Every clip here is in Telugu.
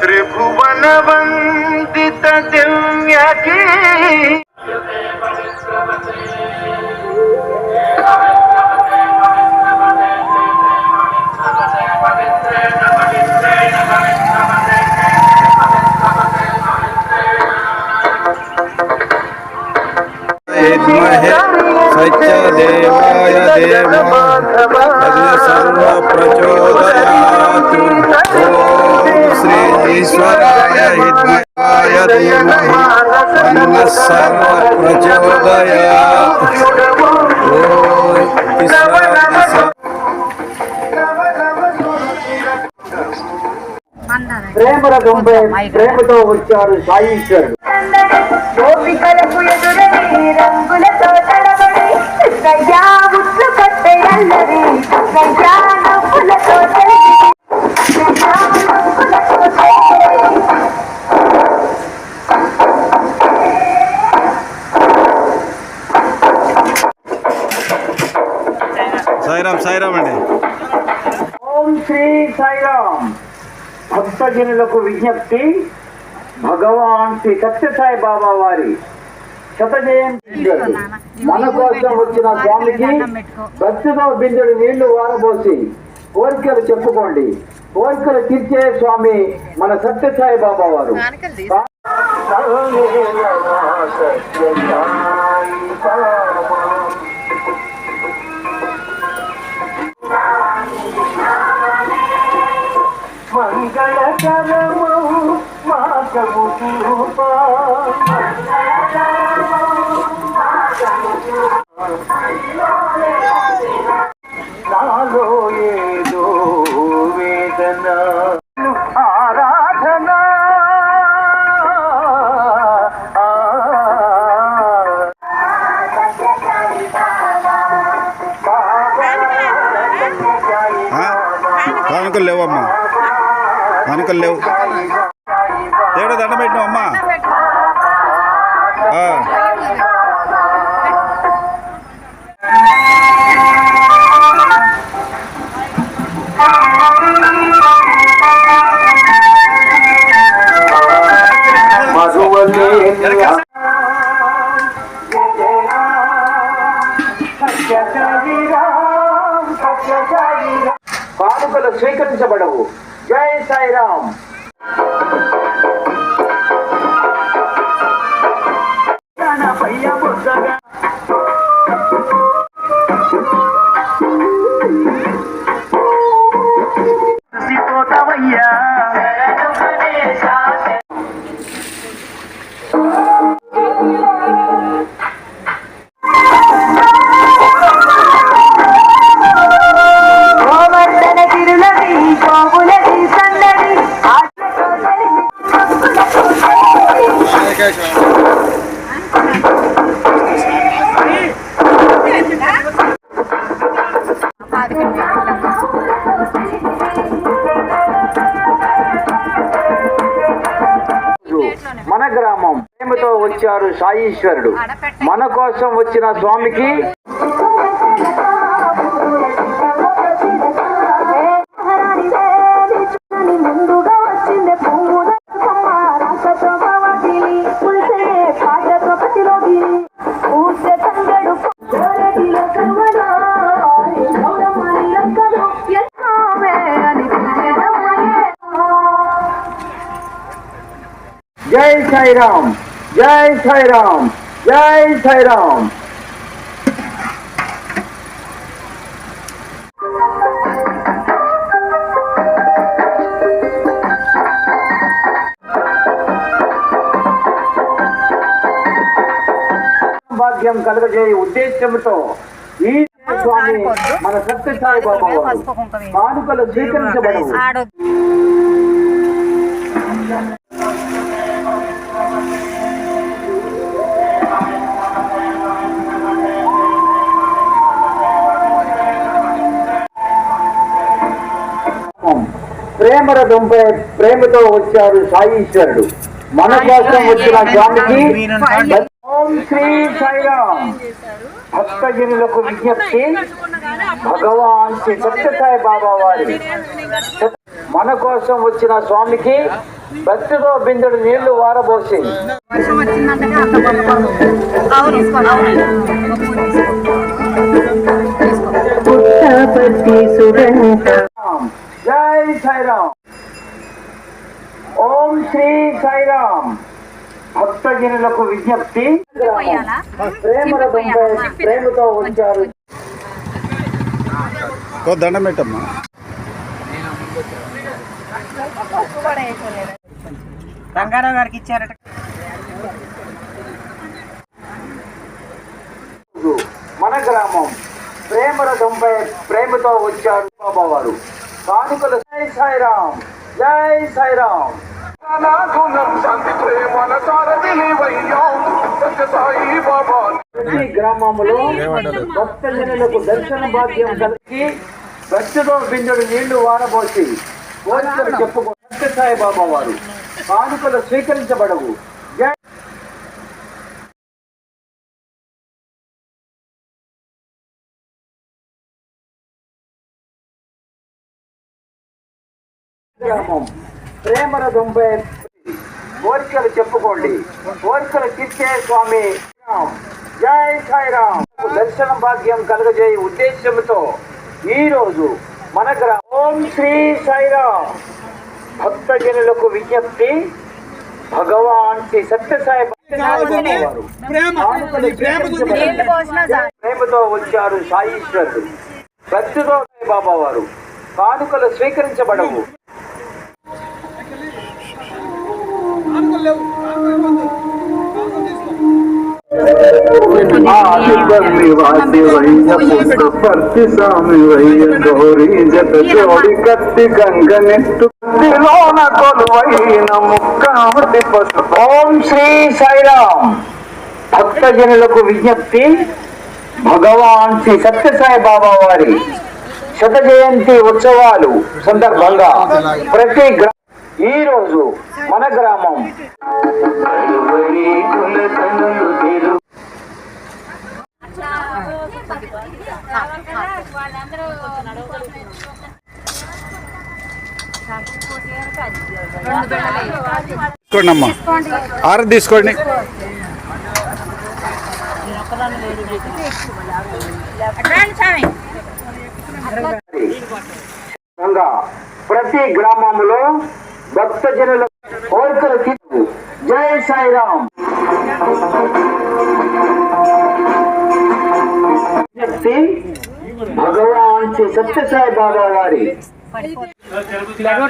ത്രിഭുവന വന്ദിത ദിവ്യകേ विद्महे सच्च देवाय देव प्रचोदयातु ॐ श्री ईश्वराय विद्महाय धीमहि तन्नः सर्व प्रचोदयात् ॐ ईश्वराय ప్రేమల దొంపై ప్రేమతో వచ్చారు సాయీశ్వరుడు గోపికలకు ఎదురని రంగులతో తడబడి కృష్ణయ్యా సాయిరామ్ సాయిరామ్ అండి. ఓం శ్రీ సాయిరామ్. భక్తజనులకు విజ్ఞప్తి భగవాన్ శ్రీ సత్యసాయి బాబా వారి శత జయంతి మన కోసం వచ్చిన స్వామికి భక్తితో బిందుడు నీళ్ళు వారబోసి కోరికలు చెప్పుకోండి. కోరికలు తీర్చే స్వామి మన సత్యసాయి బాబా వారు. మంగళకరము కానుకలు లేవమ్మా. కానుకలు లేవు. దేవుడు దండం పెట్టినావు అమ్మా. కానుకలు స్వీకరించబడవు. జై సాయిరామ్. వచ్చారు సాయీశ్వరుడు. మన కోసం వచ్చిన స్వామికి జై సాయిరామ్. జై సాయిరామ్ జై సాయిరామ్ భాగ్యం కలుగజేయ ఉద్దేశంతో ఈ స్వామి మన సత్యసాయి బాబా కానుకలు స్వీకరించబడవు. ప్రేమ రథంపై ప్రేమతో వచ్చారు సాయీశ్వరుడు మన కోసం వచ్చిన స్వామికి ఓం శ్రీ సాయిరామ్. భక్తజనులకు విజ్ఞప్తి భగవాన్ శ్రీ సత్యసాయి బాబా వారి. మన కోసం వచ్చిన స్వామికి భక్తితో బిందుడు నీళ్ళు వారబోసి. వచ్చిందంటేనే జై సాయిరామ్. ఓం శ్రీ సాయిరామ్. భక్తజనులకు విజ్ఞప్తి. ప్రేమతో దండం పెట్టమ్మా. రంగారావు గారికి ఇచ్చారట. మన గ్రామం ప్రేమల దొంపై ప్రేమతో వచ్చారు బాబా వారు కానుకలు జై సాయిరామ్ జై సాయిరామ్. ప్రతి గ్రామంలో భక్తజనులకు దర్శన భాగ్యం కలిగి భక్తితో బిందుడు నీళ్ళు వారబోసి కోరికలు చెప్పుకో సత్యసాయి బాబా వారు. కానుకలు స్వీకరించబడవు. గ్రామం ప్రేమల దొంపై కోరికలు చెప్పుకోండి. కోరికలు తీర్చే స్వామి రామ్. జై సాయిరామ్. దర్శన భాగ్యం కలుగజేయ ఉద్దేశంతో ఈ రోజు మన గ్రామం ఓం శ్రీ సాయిరామ్. భక్తజనులకు విజ్ఞప్తి భగవాన్ శ్రీ సత్యసాయి. ప్రేమతో వచ్చారు సాయీశ్వరుడు భక్తితో బాబా వారు కానుకలు స్వీకరించబడవు. పర్తి స్వామి వయ్య గౌరీ జత జోడి కత్తి కత్తిలోన కొలువైన ఓం శ్రీ సాయిరామ్ భక్తజనులకు విజ్ఞప్తి భగవాన్ శ్రీ సత్యసాయి బాబా వారి శత జయంతి ఉత్సవాలు సందర్భంగా ప్రతి గ్రా ఈ రోజు మన గ్రామం. తీసుకోండి అమ్మా ఆరు తీసుకోండి. ప్రతి గ్రామంలో భక్తజనుల కోరికలు తీర్చు జై సాయిరామ్ విజ్ఞప్తి భగవాన్ శ్రీ సత్యసాయి బాబా వారి శరణు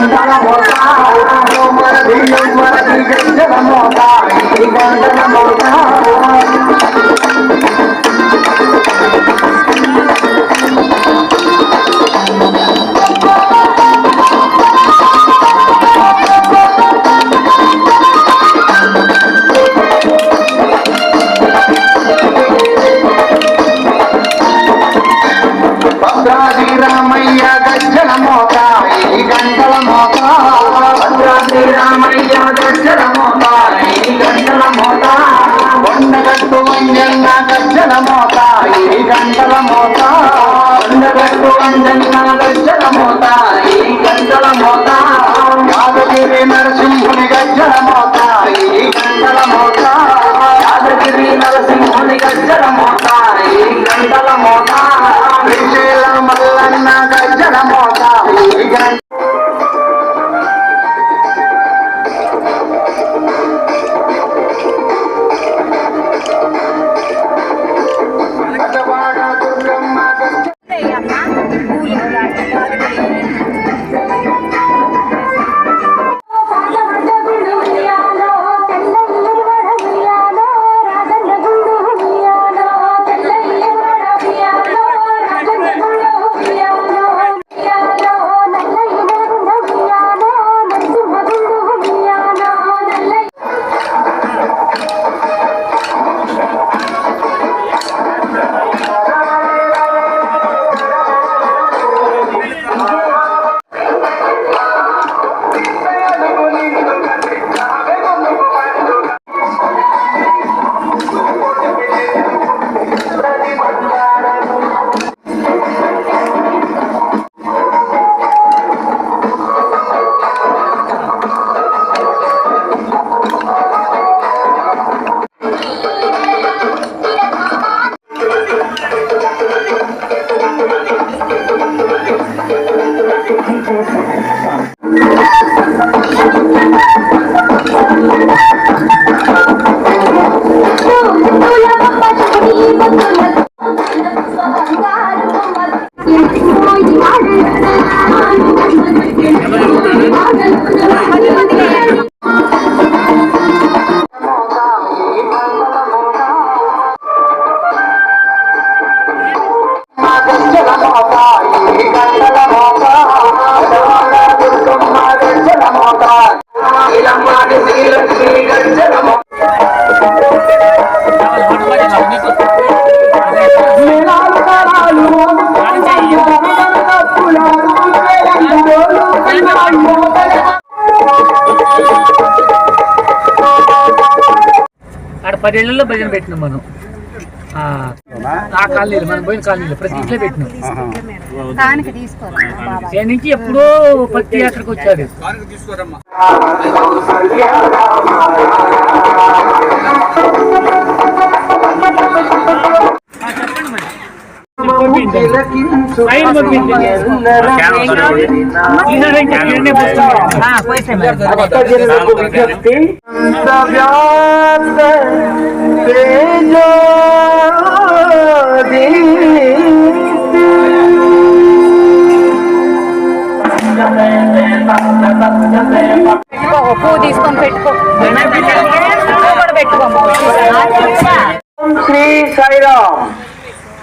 ఈ గంటల ఈ పదేళ్ళలో భజన పెట్టినాం మనం. ఆ, ఆ కాలనీలు మనం పోయిన కాలనీలు ప్రతి ఇంట్లో పెట్టినాం. నేను నుంచి ఎప్పుడో పత్తి యాత్రకు వచ్చాడు పైన పువ్వు తీసుకొని పెట్టుకో పెట్టుకో శ్రీ సాయిరామ్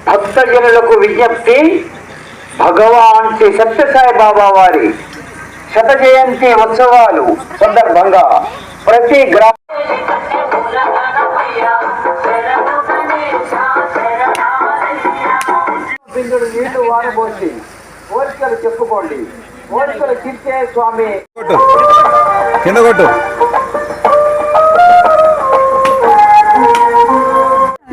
భక్తజనులకు విజ్ఞప్తి భగవాన్ శ్రీ సత్యసాయి బాబా వారి శత జయంతి ఉత్సవాలు సందర్భంగా ప్రతి గ్రామ బిందుడు నీళ్ళు వారబోసి కోరికలు చెప్పుకోండి. కోరికలు తీర్చే స్వామి. కొట్టు.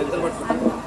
ఎంత పడుతుంది